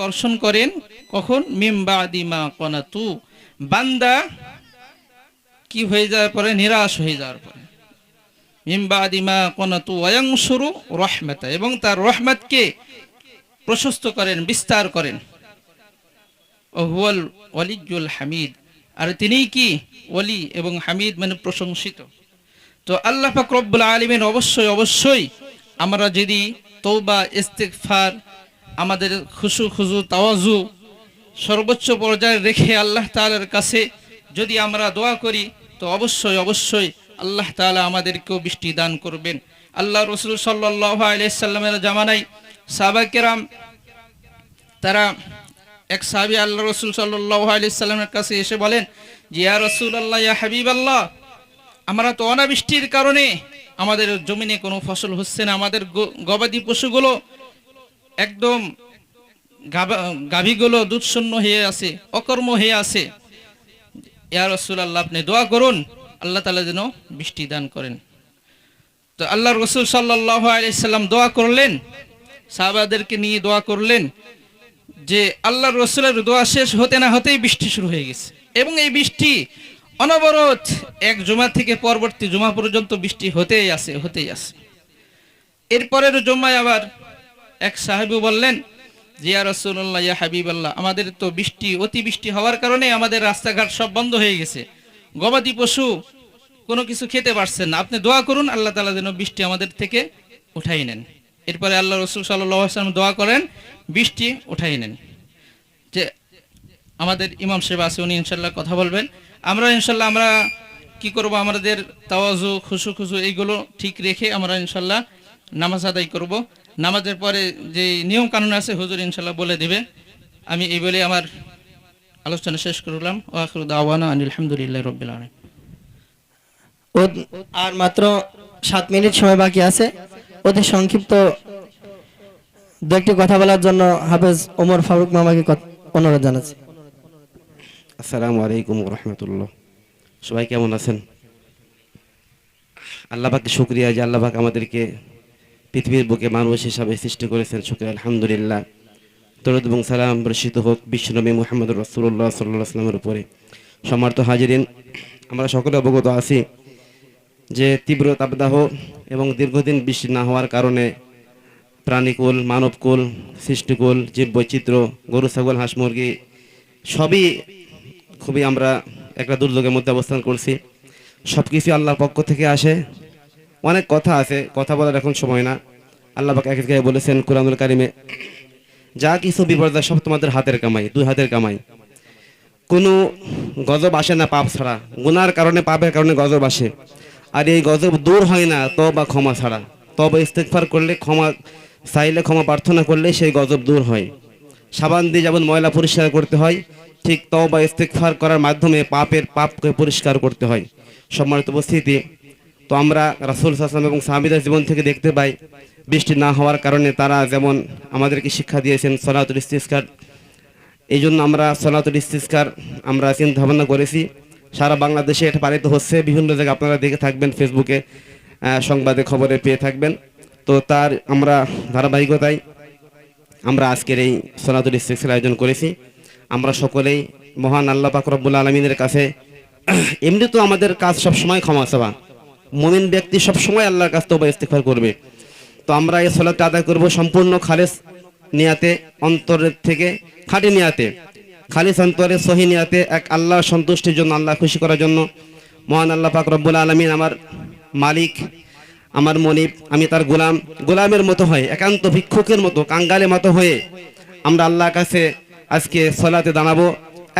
বর্ষণ করেন কখন? মিম্বা দিমা কনাতু। বান্দা কি হয়ে যাওয়ার পরে? নিরাশ হয়ে যাওয়ার পরে। কনাতু রহমাতা। এবং তার রহমতকে প্রশস্ত করেন, বিস্তার করেন। ওয়ালিজুল হামিদ। আর তিনিই কি? ওলি এবং হামিদ মানে প্রশংসিত। তো আল্লাহ পাক রব্বুল আলমিন অবশ্যই অবশ্যই আমরা যদি তৌবা ইস্তেকফার আমাদের খুশু খুজু তাওয়াজু সর্বোচ্চ পর্যায়ে রেখে আল্লাহ তাআলার কাছে যদি আমরা দোয়া করি, তো অবশ্যই অবশ্যই আল্লাহ তালা আমাদেরকেও বৃষ্টি দান করবেন। আল্লাহ রসুল সাল্লাহ আলাইসাল্লামের জামানায় সাহাবাকেরাম তারা এক সাহাবি আল্লাহ রসুল সাল্লাহ আলাইসাল্লামের কাছে এসে বলেন, যে ইয়া রসুল আল্লাহ ইয়া হাবিব আল্লাহ আমরা তো অনাবৃষ্টির কারণে আমাদের জমিনে কোনো ফসল হচ্ছে না, আমাদের গবাদি পশুগুলো একদম গাভা- গাভীগুলো দুধশূন্য হয়ে আছে, অকর্ম হয়ে আছে। ইয়া রসুল আল্লাহ আপনি দোয়া করুন, আল্লাহ তালা যেন বৃষ্টি দান করেন। তো আল্লাহ রসুল সাল্লাহ আলাইসাল্লাম দোয়া করলেন, সাহাবাদেরকে নিয়ে দোয়া করলেন যে আল্লাহ রসুলের দোয়া শেষ হতে না হতেই বৃষ্টি শুরু হয়ে গেছে। এবং এই বৃষ্টি অনবরত এক জমা থেকে পরবর্তী জমা পর্যন্ত বৃষ্টি হতেই আছে হতেই আছে। এরপরের জমায় আবার এক সাহেবু বললেন, জিয়া রসুল্লাহ ইয়া হাবিব আল্লাহ আমাদের তো বৃষ্টি, অতি বৃষ্টি হওয়ার কারণে আমাদের রাস্তাঘাট সব বন্ধ হয়ে গেছে। গবাদি পশু কোনো কিছু খেতে পারছেন না। আপনি দোয়া করুন, আল্লাহ তালা যেন বৃষ্টি আমাদের থেকে উঠাই নেন। এরপরে আল্লাহ রসুল সাল্লাম দোয়া করেন, বৃষ্টি উঠাই নেন। যে আমাদের ইমাম সাহেব আছে, উনি ইনশাল্লাহ কথা বলবেন। আমরা ইনশাল্লাহ আমরা কি করব? আমাদের তাওয়াজু, খুশু খুশু, এইগুলো ঠিক রেখে আমরা ইনশাল্লাহ নামাজ আদায় করব। নামাজের পরে যে নিয়ম কানুন আছে হুজুর ইনশাল্লাহ বলে দেবে। আমি এই বলে আমার আলোচনা শেষ করলাম। ও আখরু দাওয়ানা আলহামদুলিল্লাহ রবিল আর মাত্র সাত মিনিট সময় বাকি আছে। অতি সংক্ষিপ্ত দু একটি কথা বলার জন্য হাফেজ ওমর ফারুক মামাকে অনুরোধ জানাচ্ছি। আসসালামু আলাইকুম রহমতুল্লাহ। সবাই কেমন আছেন? আল্লাহবাকে শুক্রিয়া যে আল্লাহবাক আমাদেরকে পৃথিবীর বুকে মানুষ হিসাবে সৃষ্টি করেছেন, শুক্রিয়া, আলহামদুলিল্লাহ। দরুদ এবং সালাম বর্ষিত হোক বিশ্বনবী মোহাম্মদ রসুল্লাহ সাল্লাহ উপরে। সমর্থ হাজিরিন, আমরা সকলে অবগত আছি যে তীব্র তাপদাহ এবং দীর্ঘদিন বৃষ্টি না হওয়ার কারণে প্রাণীকুল, মানবকুল, সৃষ্টিকুল জীব বৈচিত্র্য গরু, ছাগল, হাঁস, মুরগি সবই খুবই আমরা একটা দুর্যোগের মধ্যে অবস্থান করছি। সব কিছু আল্লাহর পক্ষ থেকে আসে। অনেক কথা আছে, কথা বলার এখন সময় না। আল্লাহ পাক এক জায়গায় বলেছেন কুরআনুল কারিমে, যা কিছু বিপর্যয় সব তোমাদের হাতের কামাই, দুই হাতের কামাই। কোনো গজব আসে না পাপ ছাড়া, গুনার কারণে, পাপের কারণে গজব আসে। আর এই গজব দূর হয় না তো বা ক্ষমা ছাড়া। তবে ইস্তেকফার করলে ক্ষমা, চাইলে ক্ষমা প্রার্থনা করলে সেই গজব দূর হয়। সাবান দিয়ে যেমন ময়লা পরিষ্কার করতে হয়, ঠিক তওবা ইস্তেকফার করার মাধ্যমে পাপের পাপকে পরিষ্কার করতে হয়। সম্মানিত উপস্থিতি তো আমরা রাসুল হাসান এবং সাহাবিদের জীবন থেকে দেখতে পাই, বৃষ্টি না হওয়ার কারণে তারা যেমন আমাদেরকে শিক্ষা দিয়েছেন সলাতুল ইস্তিস্কার এই জন্য আমরা সলাতুল ইস্তিস্কার আমরা চিন্তা ভাবনা করেছি। সারা বাংলাদেশে এটা পালিত হচ্ছে, বিভিন্ন জায়গায় আপনারা দেখে থাকবেন, ফেসবুকে সংবাদে খবরে পেয়ে থাকবেন। তো তার আমরা ধারাবাহিকতায় আমরা আজকের এই সনাতুল ইস্তেক্সের আয়োজন করেছি। আমরা সকলেই মহান আল্লাহ পাক রব্বুল আলমিনের কাছে এমনি তো আমাদের কাজ সব সময় ক্ষমা চাওয়া। মুমিন ব্যক্তি সব সময় আল্লাহর কাছ তবা ইস্তেগফার করবে। তো আমরা এই সলাতটা আদায় করব সম্পূর্ণ খালেস নিয়াতে অন্তরের থেকে খাঁটি নিয়াতে। খালিস অন্তরে, সহি নিয়াতে, এক আল্লাহর সন্তুষ্টির জন্য, আল্লাহ খুশি করার জন্য। মহান আল্লাহ পাক রব্বুল আলমিন আমার মালিক, আমার মনিব, আমি তার গোলাম, গোলামের মতো হয়ে, একান্ত ভিক্ষুকের মতো কাঙ্গালের মতো হয়ে আমরা আল্লাহর কাছে আজকে সলাতে দাঁড়াবো।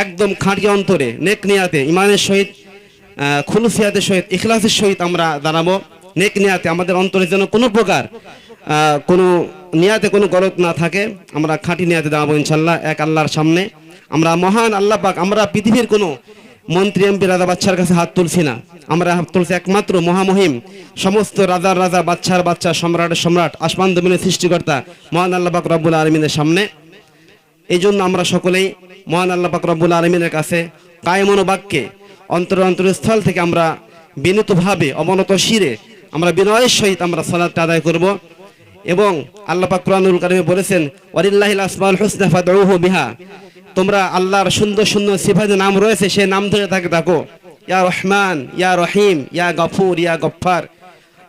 একদম খাঁটি অন্তরে, নেক নিয়াতে ইমানের সহিত আহ, খুলুসিয়াতের সহিত ইখলাসের সহিত আমরা দাঁড়াবো। নেক নিয়াতে আমাদের অন্তরে যেন কোনো প্রকার কোনো নিয়াতে কোনো গলত না থাকে আমরা খাঁটি নিয়াতে দাঁড়াবো ইনশাল্লাহ এক আল্লাহর সামনে। আমরা মহান আল্লাহ পাক আমরা পৃথিবীর কোনো মন্ত্রী এমপি রাজা বাচ্চার কাছে হাত তুলছি না। আমরা হাত তুলছি একমাত্র মহামহিম সমস্ত রাজার রাজা বাচ্চার বাচ্চা সম্রাটের সম্রাট আসমান দমিনের সৃষ্টিকর্তা মহান আল্লাহ পাক রব্বুল আলমিনের সামনে। এই জন্য আমরা সকলেই মহান আল্লাহ পাক রব্বুল আলমিনের কাছে কায়মন বাক্যে অন্তর অন্তরস্থল থেকে আমরা বিনীতভাবে অবনত শিরে আমরা বিনয়ের সহিত আমরা সালাদটা আদায় করব। এবং আল্লাহ পাক কারিমে বলেছেন, ওয়ালিল্লাহিল আসমাউল হুসনা ফাদউহু বিহা। তোমরা আল্লাহর সুন্দর সুন্দর সিফাতে নাম রয়েছে সেই নাম ধরে তাকে ডাকো। ইয়া রহমান, ইয়া রহিম, ইয়া গফুর, ইয়া গফফার,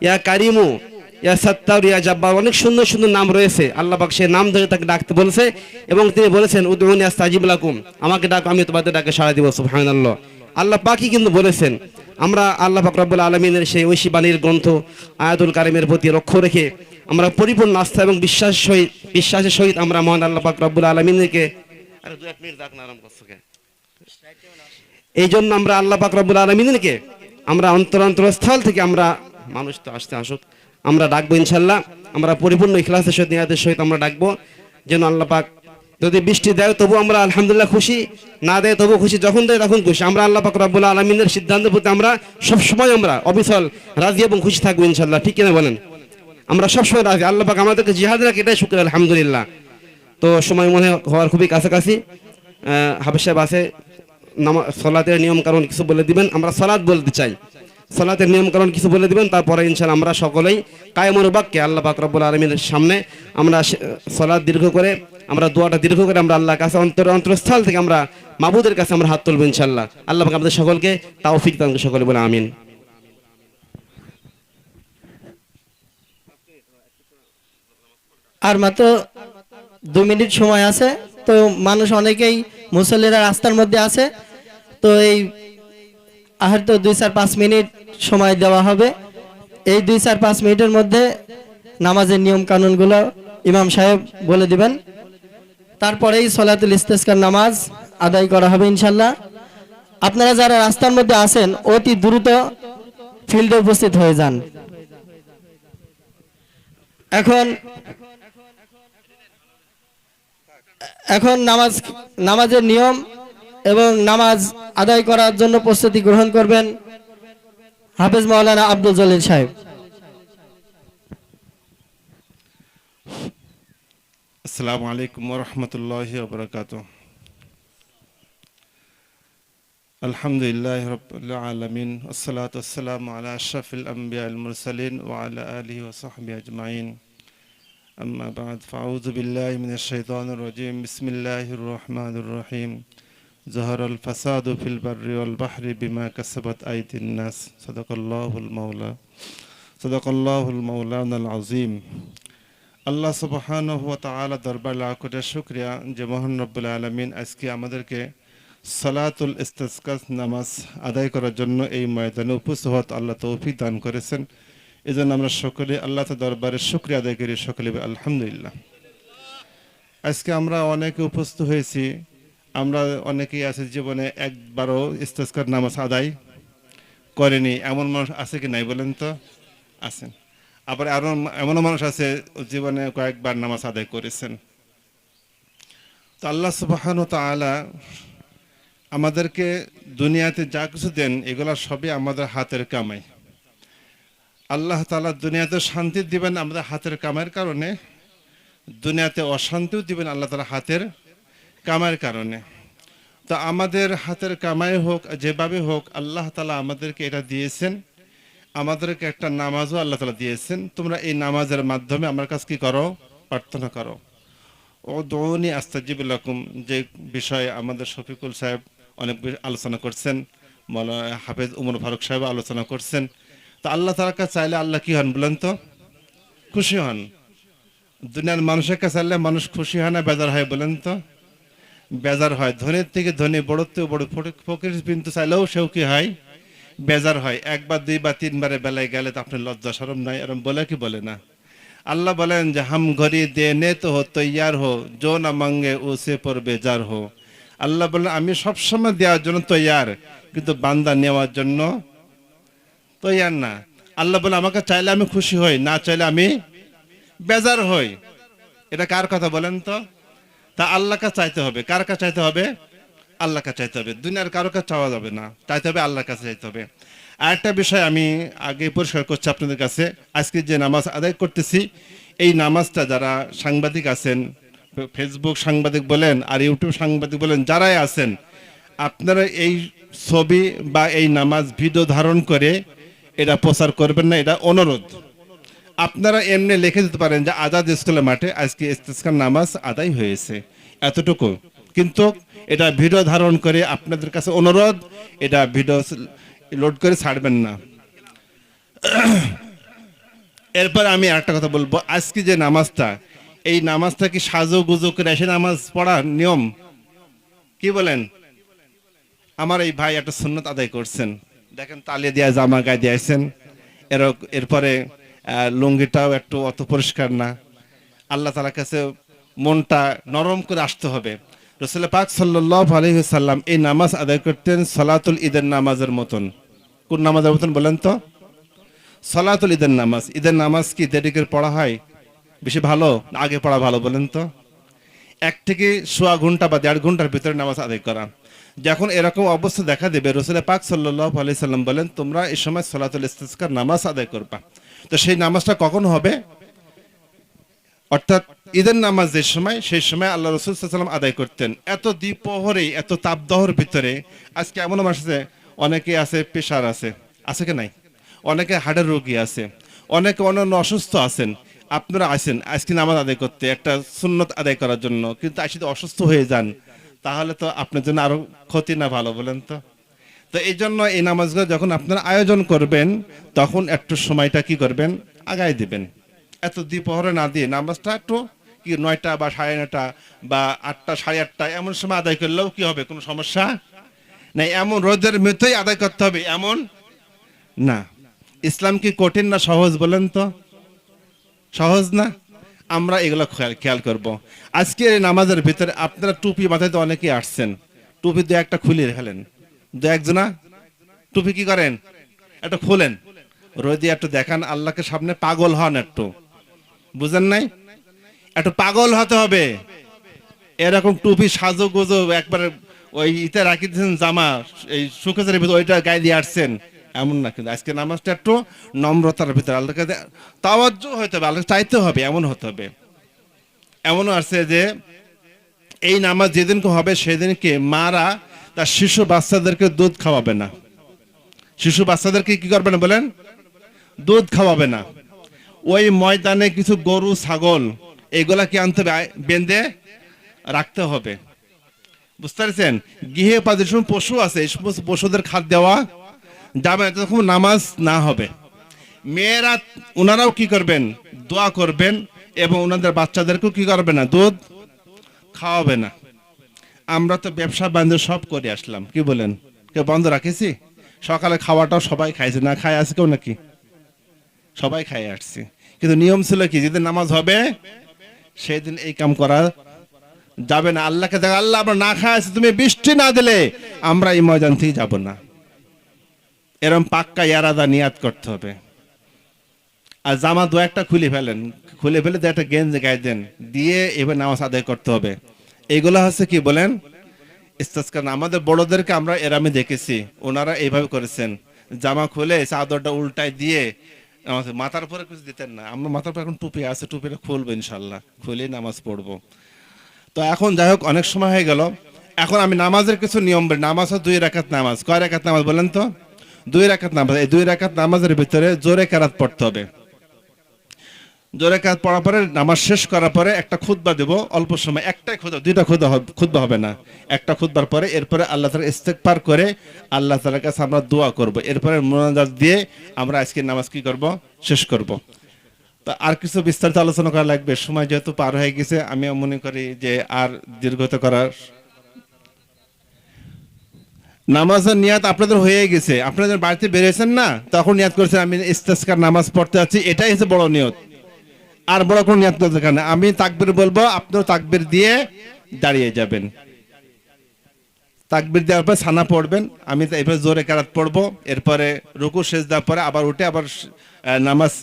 ইয়া কারিমু, ইয়া সত্তার ইয়া জাব্বার, অনেক সুন্দর সুন্দর নাম রয়েছে। আল্লাহ পাক নাম ধরে তাকে ডাকতে বলেছে এবং তিনি বলেছেন, উদউনি আস্তাজিব লাকুম। আমাকে ডাকো, আমি তোমাদের ডাকে সাড়া দিব, সুবহানাল্লাহ। আল্লাহ পাকই কিন্তু বলেছেন, আমরা আল্লাহ পাক রব্বুল আলমিনের সেই ঐশী বাণীর গ্রন্থ আয়াতুল কারিমের প্রতি লক্ষ্য রেখে আমরা পরিপূর্ণ আস্থা এবং বিশ্বাস সহিত, বিশ্বাসের সহিত আমরা মহান আল্লাহ পাক রব্বুল আলমিনকে আরে এই জন্য আমরা আল্লাহ পাক রব্বুল আলমিনকে, আমরা অন্তর অন্তরস্থল থেকে আমরা মানুষ তো আসতে আসুক, আমরা ডাকবো ইনশাল্লাহ আমরা পরিপূর্ণ ইখলাসের সহিত, নিয়াদের সহিত আমরা ডাকবো, যেন আল্লাহ পাক যদি বৃষ্টি দেয় তবু আমরা আলহামদুলিল্লাহ খুশি, না দেয় তবু খুশি, যখন দেয় তখন খুশি। আমরা আল্লাহ পাক রব্বুল আলমিনের সিদ্ধান্তের প্রতি আমরা সবসময় আমরা অবিচল, রাজি এবং খুশি থাকব ইনশাল্লাহ ঠিক কিনা বলেন? আমরা সবসময় রাজি। আল্লাহ পাক আমাদেরকে জিহাদ রাখে, এটাই শুক্র আলহামদুলিল্লাহ। তো সময় মনে হওয়ার খুবই কাছাকাছি। হাফিজ সাহেব আছে, নামা সলাতের নিয়ম কারণ কিছু বলে দিবেন। আমরা সলাৎ বলতে চাই। সলাতের নিয়ম কারণ কিছু বলে দিবেন, তারপরে ইনশাল আমরা সকলেই কায়মর বাক্যে আল্লাহ পাক রব্বুল আলমীর সামনে আমরা সে- সলাৎ দীর্ঘ করে, আমরা দোয়াটা দীর্ঘ করে আমরা আল্লাহর কাছে অন্তর, অন্তরস্থল থেকে আমরা মাবুদের কাছে আমরা হাত তুলবো ইনশাল্লাহ আল্লাহ আমাদের সকলকে তাও ফিক সকলে, বলে আমিন। আর মাত্র দু মিনিট সময় আছে, তো মানুষ অনেকেই মুসল্লিরা রাস্তার মধ্যে আছে, তো এই আর তো দুই চার পাঁচ মিনিট সময় দেওয়া হবে। এই দুই চার পাঁচ মিনিটের মধ্যে নামাজের নিয়ম কানুনগুলো ইমাম সাহেব বলে দিবেন। তারপরেই সলাতুল ইস্তেস্কার নামাজ আদায় করা হবে ইনশাল্লাহ আপনারা যারা রাস্তার মধ্যে আছেন, অতি দ্রুত ফিল্ডে উপস্থিত হয়ে যান। এখন এখন নামাজ নামাজের নিয়ম এবং নামাজ আদায় করার জন্য প্রস্তুতি গ্রহণ করবেন হাফেজ মাওলানা আব্দুল জলিল সাহেব। আসসালামু আলাইকুম রহমতুল্লাহ বরকাত আলহামদুলিল্লাহ রবিল আলমিন, আসসালাত আসসালাম আলা আশরাফিল আম্বিয়া আল মুরসালিন ও আলা আলী ওসাহবি আজমাইন। আম্মা বাদ ফাউজ বিল্লাহ মিন শাইতানির রাজিম। বিসমিল্লাহির রহমানির রহিম। জহর আল ফাসাদ ফিল বার্রি আল বাহরি বিমা কাসাবাত আইতিন নাস। সদকল্লাহুল মাওলা, সদকল্লাহুল মাওলানাল আজিম আল্লাহ সুবহান হুয়া তালা দরবার লাখটা শুক্রিয়া যে মোহন রব্বুল আলমিন আজকে আমাদেরকে সালাতুল ইস্তাসকাস নামাজ আদায় করার জন্য এই ময়দানে উপস্থিত হওয়া আল্লাহ তৌফিক দান করেছেন। এজন্য আমরা সকলে আল্লাহ দরবারে শুক্রিয়া আদায় করি। সকলে আলহামদুলিল্লাহ। আজকে আমরা অনেকে উপস্থিত হয়েছি আমরা অনেকেই আছে জীবনে একবারও ইস্তিসকার নামাজ আদায় করেনি। এমন মানুষ আছে কি নাই বলেন তো? আছেন আবার আরও এমনও মানুষ আছে জীবনে কয়েকবার নামাজ আদায় করেছেন। তো আল্লাহ সুবাহান তাআলা আমাদেরকে দুনিয়াতে যা কিছু দেন, এগুলা সবই আমাদের হাতের কামাই। আল্লাহ তাআলা দুনিয়াতে শান্তি দিবেন আমাদের হাতের কামাইয়ের কারণে, দুনিয়াতে অশান্তিও দিবেন আল্লাহ তালা হাতের কামাইয়ের কারণে। তো আমাদের হাতের কামাই হোক, যেভাবে হোক, আল্লাহ তালা আমাদেরকে এটা দিয়েছেন। আমাদেরকে একটা নামাজও আল্লাহ তালা দিয়েছেন। তোমরা এই নামাজের মাধ্যমে আমার কাছে কি করো? প্রার্থনা করো। ও দৌনি আস্তাজিব লাকুম, যে বিষয়ে আমাদের শফিকুল সাহেব অনেক আলোচনা করছেন হাফেজ উমর ফারুক সাহেব আলোচনা করছেন। তো আল্লাহ তালার কাছে চাইলে আল্লাহ কি হন বলেন তো? খুশি হন। দুনিয়ার মানুষের কাছে চাইলে মানুষ খুশি হয় না, বেজার হয় বলেন তো? বেজার হয়। ধনের থেকে ধনী বড় থেকে বড় ফকির- বিন্দু চাইলেও সেও কি হয়? বেজার হয়। একবার, দুইবার, তিনবারে বেলায় গেলে তো আপনার লজ্জা সরম নাই। এরম বলে কি বলে না? আল্লাহ বলেন যে, হাম ঘরি দে নে তো হো, তৈয়ার হো জো না মাঙ্গে ও সে পর বেজার হো। আল্লাহ বলেন, আমি সবসময় দেওয়ার জন্য তৈয়ার, কিন্তু বান্দা নেওয়ার জন্য তৈয়ার না। আল্লাহ বলে আমাকে চাইলে আমি খুশি হই, না চাইলে আমি বেজার হই। এটা কার কথা বলেন তো? তা আল্লাহ কাছে চাইতে হবে। কার কাছে চাইতে হবে? আল্লাহ কাছে চাইতে হবে। দুনিয়ার কারও কাছে চাওয়া যাবে না। চাইতে হবে আল্লাহর কাছে চাইতে হবে। আর একটা বিষয় আমি আগে পরিষ্কার করছি আপনাদের কাছে। আজকে যে নামাজ আদায় করতেছি, এই নামাজটা যারা সাংবাদিক আছেন, ফেসবুক সাংবাদিক বলেন আর ইউটিউব সাংবাদিক বলেন, যারাই আছেন, আপনারা এই ছবি বা এই নামাজ ভিডিও ধারণ করে এটা প্রচার করবেন না, এটা অনুরোধ। আপনারা এমনি লিখে দিতে পারেন যে আজাদ স্কুলের মাঠে আজকে ইস্তেস্কার নামাজ আদায় হয়েছে। এতটুকু। কিন্তু এটা ভিডিও ধারণ করে আপনাদের কাছে অনুরোধ, এটা ভিডিও লোড করে ছাড়বেন না। এরপর আমি একটা কথা বলব। আজকে যে নামাজটা, এই নামাজটা কি সাজো গুজো করে এসে নামাজ পড়ার নিয়ম? কি বলেন? আমার এই ভাই একটা সুন্নত আদায় করছেন। দেখেন তালে দিয়া, জামা গায়ে দিয়েছেন। এর এরপরে লুঙ্গিটাও একটু অত পরিষ্কার না। আল্লাহ তালার কাছে মনটা নরম করে আসতে হবে। রসুল পাক সাল্লাহ আলহিসাল্লাম এই নামাজ আদায় করতেন সলাতুল ঈদের নামাজের মতন। কোন নামাজের মতন বলেন তো? সলাতুল ঈদের নামাজ। ঈদের নামাজ কি দেরি করে পড়া হয়? বেশি ভালো আগে পড়া ভালো বলেন তো? এক থেকে সোয়া ঘণ্টা বা দেড় ঘণ্টার ভিতরে নামাজ আদায় করা। যখন এরকম অবস্থা দেখা দেবে রসুলের পাক সাল্লাহ আলি সাল্লাম বলেন, তোমরা এই সময় সলাতুল ইস্তিস্কার নামাজ আদায় করবা। তো সেই নামাজটা কখন হবে? অর্থাৎ ঈদের নামাজ যে সময়, সেই সময় আল্লাহ রসুল সাল্লাম আদায় করতেন। এত দ্বীপহরে এত তাপদহর ভিতরে আজকে এমন মানুষ আছে, অনেকে আছে প্রেশার আছে। আছে কি নাই? অনেকে হার্টের রোগী আছে। অনেকে অন্যান্য অসুস্থ আছেন। আপনারা আছেন, আজকে নামাজ আদায় করতে, একটা সুন্নত আদায় করার জন্য। কিন্তু যদি অসুস্থ হয়ে যান, তাহলে তো আপনার জন্য আরও ক্ষতি না ভালো, বলেন তো? তো এই জন্য এই নামাজগুলো যখন আপনারা আয়োজন করবেন, তখন একটু সময়টা কি করবেন? আগায় দিবেন। এত দ্বিপহরে না দিয়ে নামাজটা একটু কি নয়টা বা সাড়ে নয়টা বা আটটা, সাড়ে আটটা, এমন সময় আদায় করলেও কি হবে? কোনো সমস্যা? না, এমন রোদের মধ্যেই আদায় করতে হবে। এমন? না। ইসলাম কি কঠিন না সহজ বলেন তো? সহজ না? আমরা এগুলো খেয়াল করব। আজকে এই নামাজের ভিতরে আপনারা টুপি মাথায় তো অনেকেই আসছেন। টুপি দু একটা খুলে ফেলেন। দু একজনা? টুপি কি করেন? একটু খুলেন। রোদি একটু দেখান, আল্লাহকে সামনে পাগল হন একটু। বুঝেন নাই? একটু পাগল হতে হবে। এরকম টুপি সাজো গুজো একবার ওই ইতে রাখি দিয়েছেন জামা, এই সুখেজের ভিতরে ওইটা গায়ে দিয়ে আসছেন এমন না কিন্তু, আজকে নামাজটা একটু নম্রতার ভিতরে। আল্লাহকে তাওয়াজ্য হতে হবে আল্লাহ চাইতে হবে, এমন হতে হবে। এমনও আছে যে, এই নামাজ যেদিনকে হবে, সেদিনকে মারা তার শিশু বাচ্চাদেরকে দুধ খাওয়াবে না। শিশু বাচ্চাদেরকে কি করবে না বলেন? দুধ খাওয়াবে না। ওই ময়দানে কিছু গরু ছাগল এগুলা কি আনতে হবে বেঁধে রাখতে হবে। বুঝতে পারছেন? গৃহে পা যে পশু আছে এই সমস্ত পশুদের খাদ দেওয়া যাবে না, তখন নামাজ না হবে। মেয়েরা ওনারাও কি করবেন? দোয়া করবেন এবং ওনাদের বাচ্চাদেরকেও কি করবে না? দুধ খাওয়াবে না। আমরা তো ব্যবসা বাণিজ্য সব করে আসলাম। কি বলেন? কেউ বন্ধ রাখেছি? সকালে খাওয়াটাও সবাই খাইছে। না খায় আছে কেউ নাকি? সবাই খাই আসছি। কিন্তু নিয়ম ছিল কি? যেদিন নামাজ হবে সেই দিন এই কাম করা যাবে না। আল্লাহকে দেখ, আল্লাহ আমরা না খাই আছি, তুমি বৃষ্টি না দিলে আমরা এই ময়দান থেকে যাব না। এরম পাক্কা ইয়ারাদা নিয়াত করতে হবে। আর জামা দু একটা খুলে ফেলেন। খুলে ফেলে দু একটা গেঞ্জি গায়ে দেন। দিয়ে এবার নামাজ আদায় করতে হবে। এইগুলো হচ্ছে কি বলেন? আমাদের বড়দেরকে আমরা এরামে দেখেছি। ওনারা এইভাবে করেছেন। জামা খুলে চাদরটা উল্টায় দিয়ে আমাদের মাথার উপরে কিছু দিতেন না। আমরা মাথার উপরে এখন টুপি আছে, টুপিটা খুলবো ইনশাল্লাহ খুলে নামাজ পড়ব। তো এখন যাই হোক, অনেক সময় হয়ে গেল। এখন আমি নামাজের কিছু নিয়ম বলি। নামাজ হয় দুই রাকাত নামাজ। কয় রাকাত নামাজ বলেন তো? দুই রাকাত নামাজ। এই দুই রাকাত নামাজের ভিতরে জোরে কেরাত পড়তে হবে। জোরে কাজ পড়ার পরে, নামাজ শেষ করার পরে একটা খুতবা দেব। অল্প সময় একটাই খুদা দুইটা খুদা খুতবা হবে না। একটা খুতবার পরে, এরপরে আল্লাহ তালা ইস্তেকবার করে আল্লাহ তালার কাছে আমরা দোয়া করব। এরপরে মোনাজাত দিয়ে আমরা আজকে নামাজ কি করব? শেষ করব। তা আর কিছু বিস্তারিত আলোচনা করা লাগবে। সময় যেহেতু পার হয়ে গেছে আমি মনে করি যে আর দীর্ঘত করার নামাজের নিয়াত আপনাদের হয়ে গেছে। আপনাদের বাড়িতে বেরিয়েছেন না, তখন নিয়াত করেছেন, আমি ইস্তেস্কার নামাজ পড়তে যাচ্ছি। এটাই হচ্ছে বড় নিয়ত। আর বড় কোনো নিয়াত দরকার নেই। আমি তাকবির বলব, আপনিও তাকবির দিয়ে দাঁড়িয়ে যাবেন। তাকবির দেওয়ার পর সানা পড়বেন। আমি এরপরে জোরে কারাত পড়ব। এরপরে রুকু শেষ দেওয়ার পরে আবার উঠে আবার নামাজ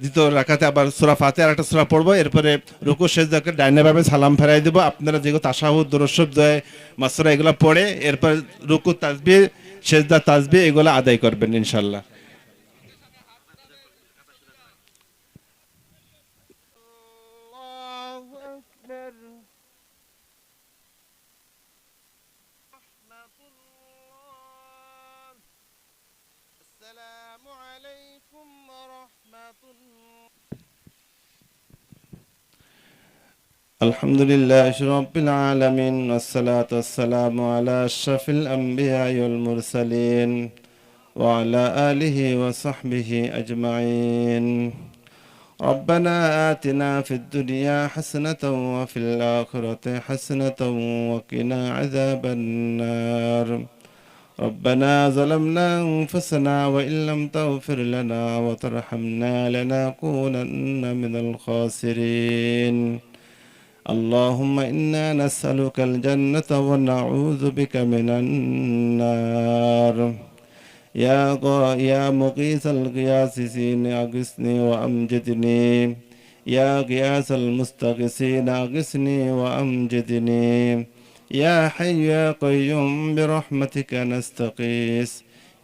দ্বিতীয় রাখাতে আবার সুরা ফাতে আর একটা সুরা পড়ব। এরপরে রুকু শেষ দেওয়ার ডাইনে ভাবে সালাম ফেরাই দেবো। আপনারা যেগুলো তাসাহুদ, দরসব, দয়, মাসুরা এগুলো পড়ে, এরপর রুকু তাজবি শেষদা তাজবি এগুলো আদায় করবেন ইনশাল্লাহ الحمد لله رب العالمين والصلاة والسلام على أشرف الأنبياء والمرسلين وعلى آله وصحبه أجمعين. ربنا آتنا في الدنيا حسنة وفي الآخرة حسنة وقنا عذاب النار. ربنا ظلمنا أنفسنا وإن لم تغفر لنا وترحمنا لنكونن من الخاسرين. اللهم إنا نسألك الجنة ونعوذ بك من النار. يا يا مغيث الغياثين أغثني وأمجدني. يا غياث المستغيثين أغثني وأمجدني. يا حي يا قيوم برحمتك نستغيث.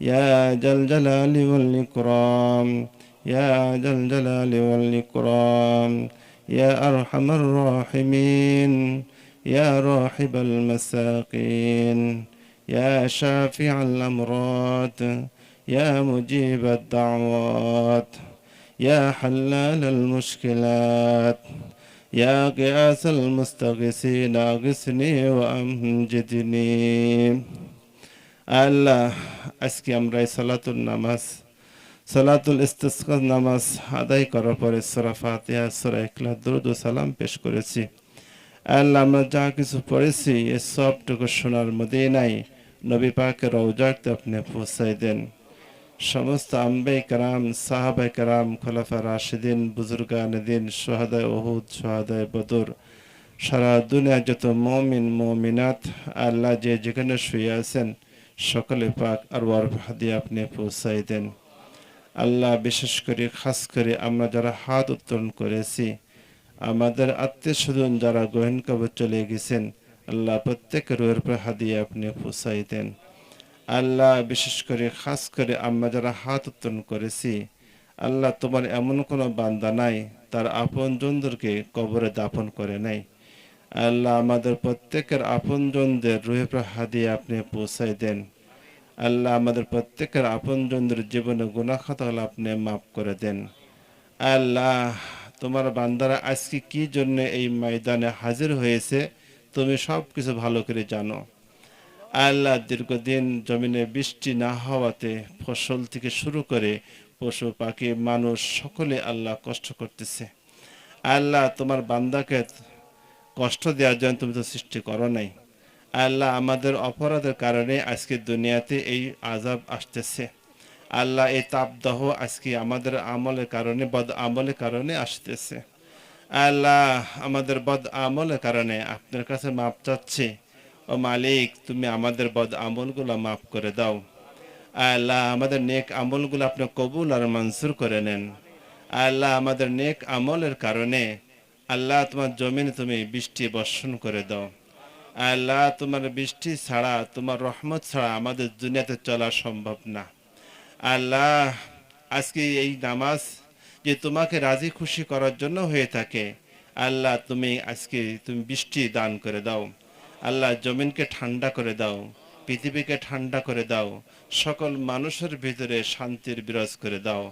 يا ذا الجلال والإكرام يا ذا الجلال والإكرام. يا أرحم الراحمين يا راحب المساكين يا شافع الأمراض يا مجيب الدعوات. يا حلال المشكلات يا قياس المستغيثين أغثني وأمجدني আল্লাহ আজকে আমরা এই সালাতুল নামাজ সালাতুল ইস্তিসকা নামাজ আদায় করার পরে সূরা ফাতিহা সূরা ইখলাস দরুদ ও সালাম পেশ করেছি আল্লাহ আমরা যা কিছু পড়েছি এই সবটুকু শোনার মদিনাই নবী পাকের রওজাতে আপনি পৌঁছাই দেন সমস্ত আম্বে কারাম সাহাবাই কারাম খোলাফা রাশিদিন বুজুর্গান দিন সোহাদায় ওহুদ সোহাদায় বদর। সারা দুনিয়া যত মমিন, মমিনাত, আল্লাহ যে যেখানে শুয়ে আছেন, সকলে পাক আর ওয়ার হাদিয়ে আপনি পৌঁছাই দেন। আল্লাহ বিশেষ করে, খাস করে আমরা যারা হাত উত্তোলন করেছি, আমাদের আত্মীয় স্বজন যারা গহীন কবর চলে গেছেন, আল্লাহ প্রত্যেক রোয়ের পর হাদিয়ে আপনি পৌঁছাই দেন। আল্লাহ বিশেষ করে, খাস করে আমরা যারা হাত উত্তোলন করেছি, আল্লাহ তোমার এমন কোনো বান্দা নাই, তার আপন জনদেরকে কবরে দাফন করে নাই। আল্লাহ আমাদের প্রত্যেকের আপন জনদের রুহে হাদিয়ে আপনি পৌঁছাই দেন। আল্লাহ আমাদের প্রত্যেকের আপনজনদের জীবনে হলে আপনি মাফ করে দেন। আল্লাহ, তোমার বান্দারা আজকে কি জন্য এই ময়দানে হাজির হয়েছে, তুমি সব কিছু ভালো করে জানো। আল্লাহ দীর্ঘদিন জমিনে বৃষ্টি না হওয়াতে ফসল থেকে শুরু করে পশু, পাখি, মানুষ সকলে আল্লাহ কষ্ট করতেছে। আল্লাহ তোমার বান্দাকে কষ্ট দেওয়ার জন্য তুমি তো সৃষ্টি করো নাই। আল্লাহ আমাদের অপরাধের কারণে আজকে দুনিয়াতে এই আজাব আসতেছে। আল্লাহ এই তাপদাহ আজকে আমাদের আমলের কারণে, বদ আমলের কারণে আসতেছে। আল্লাহ আমাদের বদ আমলের কারণে আপনার কাছে মাপ চাচ্ছি। ও মালিক, তুমি আমাদের বদ আমলগুলো মাফ করে দাও। আল্লাহ, আমাদের নেক আমলগুলো আপনি কবুল আর মঞ্জুর করে নেন। আল্লাহ, আমাদের নেক আমলের কারণে আল্লাহ তোমার জমিনে তুমি বৃষ্টি বর্ষণ করে দাও। আল্লাহ, তোমার বৃষ্টি ছাড়া, তোমার রহমত ছাড়া আমাদের দুনিয়াতে চলা সম্ভব না। আল্লাহ, আজকে এই নামাজ যে তোমাকে রাজি খুশি করার জন্য হয়ে থাকে, আল্লাহ তুমি আজকে তুমি বৃষ্টি দান করে দাও। আল্লাহ জমিনকে ঠান্ডা করে দাও, পৃথিবীকে ঠান্ডা করে দাও, সকল মানুষের ভিতরে শান্তির বিরাজ করে দাও।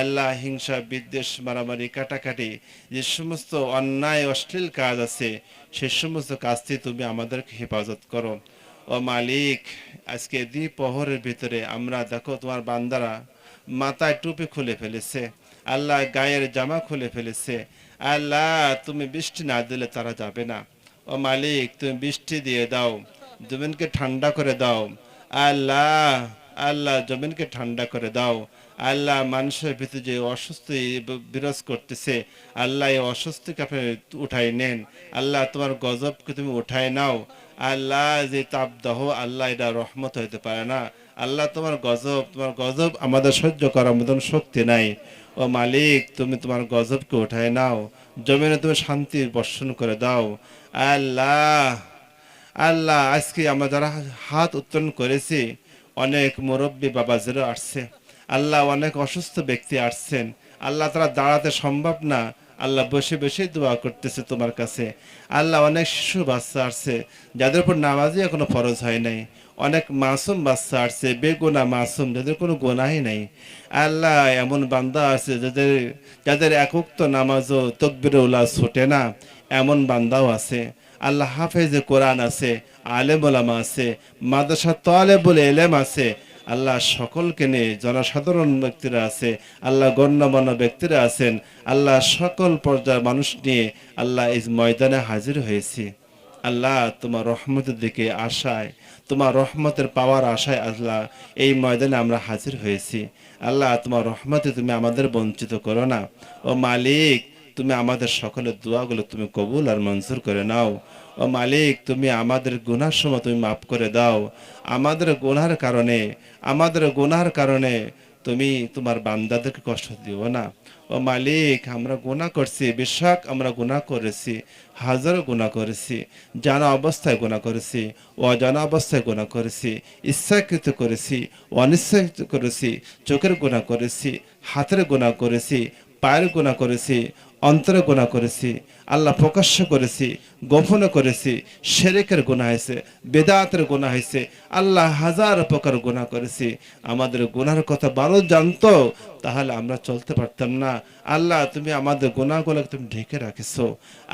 আল্লাহ হিংসা, বিদ্বেষ, মারামারি, কাটাকাটি, যে সমস্ত অন্যায়, অশ্লীল কাজ আছে, সে সমস্ত কাজ থেকে তুমি আমাদেরকে হেফাজত করো। ও মালিক, আজকে দ্বিপহরের ভিতরে আমরা দেখো তোমার বান্দারা মাথায় টুপি খুলে ফেলেছে, আল্লাহ গায়ের জামা খুলে ফেলেছে, আল্লাহ তুমি বৃষ্টি না দিলে তারা যাবে না। ও মালিক, তুমি বৃষ্টি দিয়ে দাও, জমিনকে ঠান্ডা করে দাও। আল্লাহ আল্লাহ, জমিনকে ঠান্ডা করে দাও। আল্লাহ মানুষের ভিতরে যে অস্বস্তি ব- বিরাজ করতেছে, আল্লাহ এই অস্বস্তিকে আপনি উঠাই নেন। আল্লাহ, তোমার গজবকে তুমি উঠাই নাও। আল্লাহ, যে তাপদাহ, আল্লাহ এটা রহমত হইতে পারে না। আল্লাহ, তোমার গজব তোমার গজব আমাদের সহ্য করার মতন শক্তি নাই। ও মালিক, তুমি তোমার গজবকে উঠাই নাও। জমিনে তুমি শান্তি বর্ষণ করে দাও। আল্লাহ আল্লাহ, আজকে আমরা যারা হাত উত্তোলন করেছি, অনেক মুরব্বী বাবাজিরও আসছে। আল্লাহ অনেক অসুস্থ ব্যক্তি আসছেন। আল্লাহ তারা দাঁড়াতে সম্ভব না। আল্লাহ বসে বসে দোয়া করতেছে তোমার কাছে। আল্লাহ অনেক শিশু বাচ্চা আসছে, যাদের উপর নামাজই এখনও ফরজ হয় নাই। অনেক মাসুম বাচ্চা আসছে, বেগুনা মাসুম, যাদের কোনো গোনাই নাই। আল্লাহ এমন বান্দা আছে যাদের যাদের একক নামাজও তকবির উল্লাহ ছোটে না। এমন বান্দাও আছে, আল্লাহ হাফেজে কোরআন আছে, আলেম ওলামা আছে মাদ্রাসা বলে এলেম আছে, আল্লাহ সকলকে নিয়ে জনসাধারণ ব্যক্তিরা আছে, আল্লাহ গণ্যমান্য ব্যক্তিরা আছেন, আল্লাহ সকল পর্যায়ের মানুষ নিয়ে আল্লাহ এই ময়দানে হাজির হয়েছি। আল্লাহ তোমার রহমতের দিকে আশায়, তোমার রহমতের পাওয়ার আশায় আল্লাহ এই ময়দানে আমরা হাজির হয়েছি। আল্লাহ তোমার রহমতে তুমি আমাদের বঞ্চিত করো না। ও মালিক তুমি আমাদের সকলের দোয়াগুলো তুমি কবুল আর মঞ্জুর করে নাও। ও মালিক, তুমি আমাদের গুনার সময় তুমি মাফ করে দাও। আমাদের গুনার কারণে, আমাদের গুনার কারণে তুমি তোমার বান্দাদেরকে কষ্ট দিও না। ও মালিক, আমরা গুনাহ করছি বিশ্বাক আমরা গুণা করেছি, হাজারো গুনাহ করেছি, জানা অবস্থায় গুনাহ করেছি, অজানা অবস্থায় গুনাহ করেছি, ইচ্ছাকৃত করেছি, অনিচ্ছাকৃত করেছি, চোখের গুনাহ করেছি, হাতের গুনাহ করেছি, পায়ের গুণা করেছি অন্তরে গুনাহ করেছি আল্লাহ প্রকাশ্য করেছি গোপনে করেছি শেরেকের গুনাহ হয়েছে, বেদাতের গুনাহ হয়েছে, আল্লাহ হাজার প্রকার গুনাহ করেছি। আমাদের গুনার কথা বারো জানতো, তাহলে আমরা চলতে পারতাম না। আল্লাহ, তুমি আমাদের গুনাহগুলো তুমি ঢেকে রাখিছো।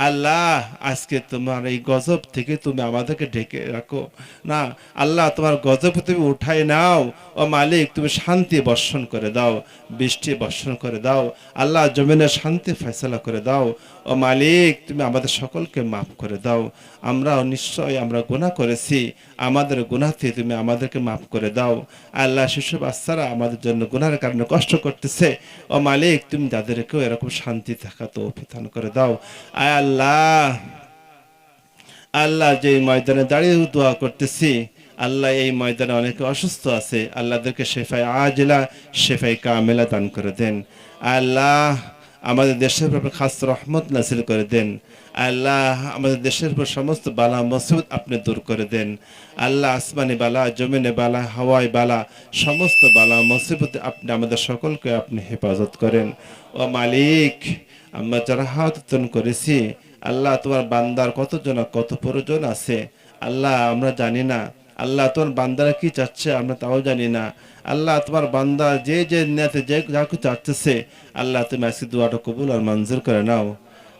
আল্লাহ, আজকে তোমার এই গজব থেকে তুমি আমাদেরকে ঢেকে রাখো। না, আল্লাহ, তোমার গজব তুমি উঠাই নাও। ও মালিক, তুমি শান্তি বর্ষণ করে দাও, বৃষ্টি বর্ষণ করে দাও। আল্লাহ, জমিনে শান্তি ফয়সলা করে দাও। ও মালিক তুমি আমাদের সকলকে মাফ করে দাও। আমরা নিশ্চয় আমরা গুনাহ করেছি। আমাদের গুনাতে তুমি আমাদেরকে মাফ করে দাও। আল্লাহ শিশু বাচ্চারা আমাদের জন্য গুনার কারণে কষ্ট করতেছে। ও মালিক, তুমি তাদেরকেও এরকম শান্তি থাকা তো অভিধান করে দাও। আয় আল্লাহ আল্লাহ যে ময়দানে দাঁড়িয়ে দোয়া করতেছি, আল্লাহ এই ময়দানে অনেকে অসুস্থ আছে, আল্লাহদেরকে শেফাই আজলা শেফাই কামেলা দান করে দেন। আল্লাহ আমাদের দেশের উপর খাস রহমত নাসিল করে দেন। আল্লাহ, আমাদের দেশের উপর সমস্ত বালা মসিবত আপনি দূর করে দেন। আল্লাহ, আসমানি বালা, জমিনে বালা হাওয়াই বালা, সমস্ত বালা মসিবত আপনি, আমাদের সকলকে আপনি হেফাজত করেন। ও মালিক, আমরা যারা হাত করেছি, আল্লাহ তোমার বান্দার কতজন কত প্রয়োজন আছে? আল্লাহ, আমরা জানি না। আল্লাহ তোমার বান্দারা কি চাচ্ছে আমরা তাও জানি না। আল্লাহ তোমার বান্দা যে যে নেতে যে যা কিছু চাচ্ছে আল্লাহ তুমি আজকে দোয়াটা কবুল আর মঞ্জুর করে নাও।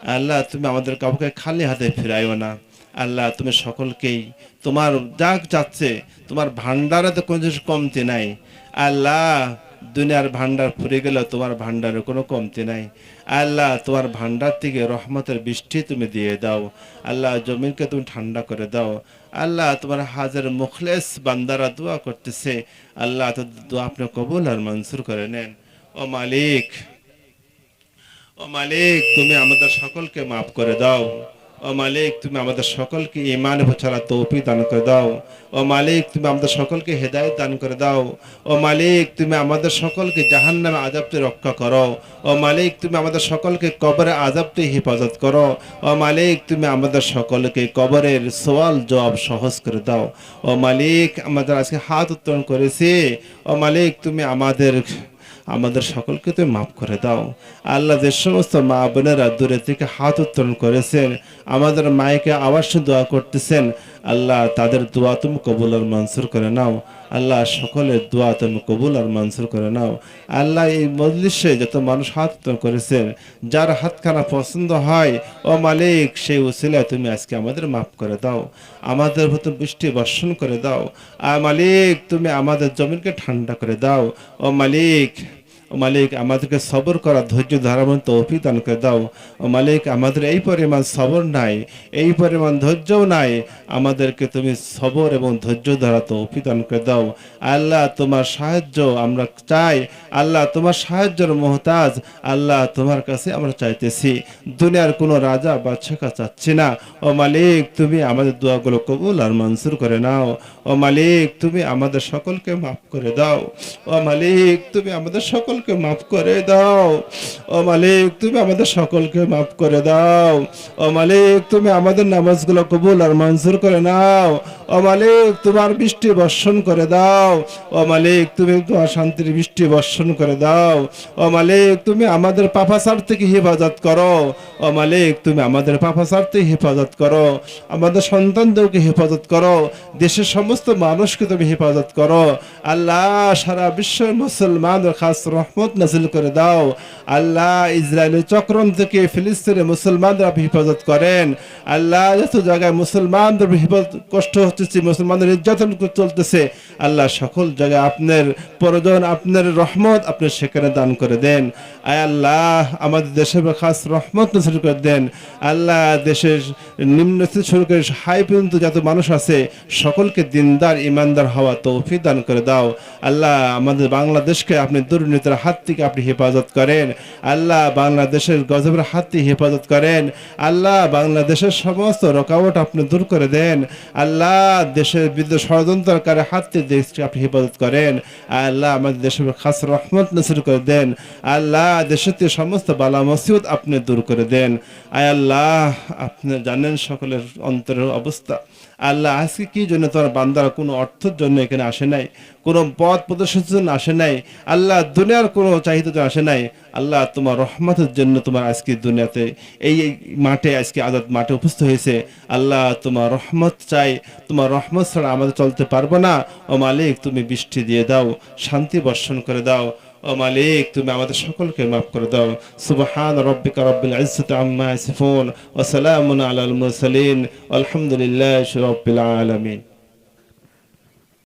আল্লাহ তুমি আমাদের কাউকে খালি হাতে ফিরাইও না। আল্লাহ তুমি সকলকেই তোমার যা চাচ্ছে, তোমার ভান্ডারে তো কোনো কমতি নাই। আল্লাহ দুনিয়ার ভান্ডার ফুরে গেল তোমার ভান্ডারে কোনো কমতি নাই। আল্লাহ, তোমার ভান্ডার থেকে রহমতের বৃষ্টি তুমি দিয়ে দাও। আল্লাহ, জমিনকে তুমি ঠান্ডা করে দাও। আল্লাহ, তোমার হাজার মুখলেস বান্দারা দোয়া করতেছে। আল্লাহ তো দোয়া আপনি কবুল আর মনসুর করে নেন। ও মালিক ও মালিক, তুমি আমাদের সকলকে মাফ করে দাও। ও মালিক, তুমি আমাদের সকলকে ইমান ছাড়া তৌফি দান করে দাও। ও মালিক, তুমি আমাদের সকলকে হেদায়ত দান করে দাও। ও মালিক, তুমি আমাদের সকলকে জাহান নামে আজাবতে রক্ষা করো। ও মালিক, তুমি আমাদের সকলকে কবরে আজাবতে হেফাজত করো। ও মালিক, তুমি আমাদের সকলকে কবরের সওয়াল জবাব সহজ করে দাও। ও মালিক, আমাদের আজকে হাত উত্তোলন করেছি। ও মালিক, তুমি আমাদের আমাদের সকলকে তুমি মাফ করে দাও। আল্লাহ যে সমস্ত মা বোনেরা দূরে থেকে হাত উত্তোলন করেছেন, আমাদের মায়েকে আবার দোয়া করতেছেন। আল্লাহ তাদের দোয়া তুমি কবুল আর মনসুর করে নাও। আল্লাহ সকলের দোয়া তুমি কবুল আর মানসুর করে নাও। আল্লাহ এই মজলিসে যত মানুষ হাত করেছেন, যার হাতখানা পছন্দ হয়, ও মালিক, সেই উসিলায় তুমি আজকে আমাদের মাফ করে দাও। আমাদের ভেতর বৃষ্টি বর্ষণ করে দাও। আর মালিক, তুমি আমাদের জমিনকে ঠান্ডা করে দাও। ও মালিক ও মালিক, আমাদেরকে সবর করা, ধৈর্য ধারণ তৌফিক দান করে দাও। ও মালিক, আমাদের এই পরিমাণ সবর নাই, এই পরিমাণ ধৈর্যও নাই, আমাদেরকে তুমি সবর এবং ধৈর্য ধারা তৌফিক দান করে দাও। আল্লাহ তোমার সাহায্য আমরা চাই, আল্লাহ তোমার সাহায্যের মোহতাজ, আল্লাহ তোমার কাছে আমরা চাইতেছি। দুনিয়ার কোনো রাজা বাদশাহ চাচ্ছি না। ও মালিক, তুমি আমাদের দোয়াগুলো কবুল আর মনসুর করে নাও। ও মালিক, তুমি আমাদের সকলকে মাফ করে দাও। ও মালিক, তুমি আমাদের সকলকে মাফ করে দাও। ও মালিক, তুমি আমাদের সকলকে মাফ করে দাও। ও মালিক, তুমি আমাদের নামাজগুলো কবুল আর মঞ্জুর করে নাও। ও মালিক, তোমার বৃষ্টি বর্ষণ করে দাও। ও মালিক, তুমি তোমার শান্তির বৃষ্টি বর্ষণ করে দাও। ও মালিক, তুমি আমাদের পাপাচার থেকে হেফাজত করো। ও মালিক, তুমি আমাদের পাপাচার থেকে হেফাজত করো। আমাদের সন্তানদেরকে হেফাজত করো। দেশের সমস্ত মানুষকে তুমি হেফাজত করো। আল্লাহ, সারা বিশ্বের মুসলমানদের খাস রহমত নাজিল করে দাও। আল্লাহ, ইসরায়েলের চক্রম থেকে ফিলিস্তিনের মুসলমানরা হেফাজত করেন। আল্লাহ, যত জায়গায় মুসলমানদের হেফাজত কষ্ট হচ্ছে মুসলমানদের নির্যাতন চলতেছে। আল্লাহ সকল জায়গায় আপনার প্রয়োজন, আপনার রহমত আপনি সেখানে দান করে দেন। আয় আল্লাহ, আমাদের দেশের খাস রহমত নাজিল করে দেন। আল্লাহ দেশের নিম্ন শুরু করে হাই পর্যন্ত যত মানুষ আছে, সকলকে দিনদার, ইমানদার হওয়া তৌফিক দান করে দাও। আল্লাহ, আমাদের বাংলাদেশকে আপনি দুর্নীতির হাত থেকে আপনি হেফাজত করেন। আল্লাহ, বাংলাদেশের গজবের হাত থেকে হেফাজত করেন। আল্লাহ, বাংলাদেশের সমস্ত রকাবট আপনি দূর করে দেন। আল্লাহ দেশের বিরুদ্ধে ষড়যন্ত্রকারের হাত দেশকে আপনি হেফাজত করেন, আল্লাহ আমাদের দেশের খাস রহমত নসির করে দেন, আল্লাহ থেকে সমস্ত বালা মসিবত আপনি দূর করে দেন। আয় আল্লাহ, আপনি জানেন সকলের অন্তরের অবস্থা। আল্লাহ আজকে কি জন্য তোমার বান্দারা কোনো অর্থের জন্য এখানে আসে নাই? কোনো পথ প্রদর্শনের জন্য আসে নাই? আল্লাহ দুনিয়ার কোনো চাহিদা জন্য আসে নাই? আল্লাহ তোমার রহমতের জন্য তোমার আজকে দুনিয়াতে এই মাঠে আজকে আজাদ মাঠে উপস্থিত হয়েছে। আল্লাহ তোমার রহমত চাই। তোমার রহমত ছাড়া আমাদের চলতে পারব না। ও মালিক, তুমি বৃষ্টি দিয়ে দাও, শান্তি বর্ষণ করে দাও। ও মালিক তুমি আমাদের সকলকে মাফ করে দাও সুবহান রব্বিকা রব্বিল ইজ্জতি আম্মা ইয়াসিফুন ওয়া সালামুন আলাল মুরসালিন আলহামদুলিল্লাহি রাব্বিল আলামিন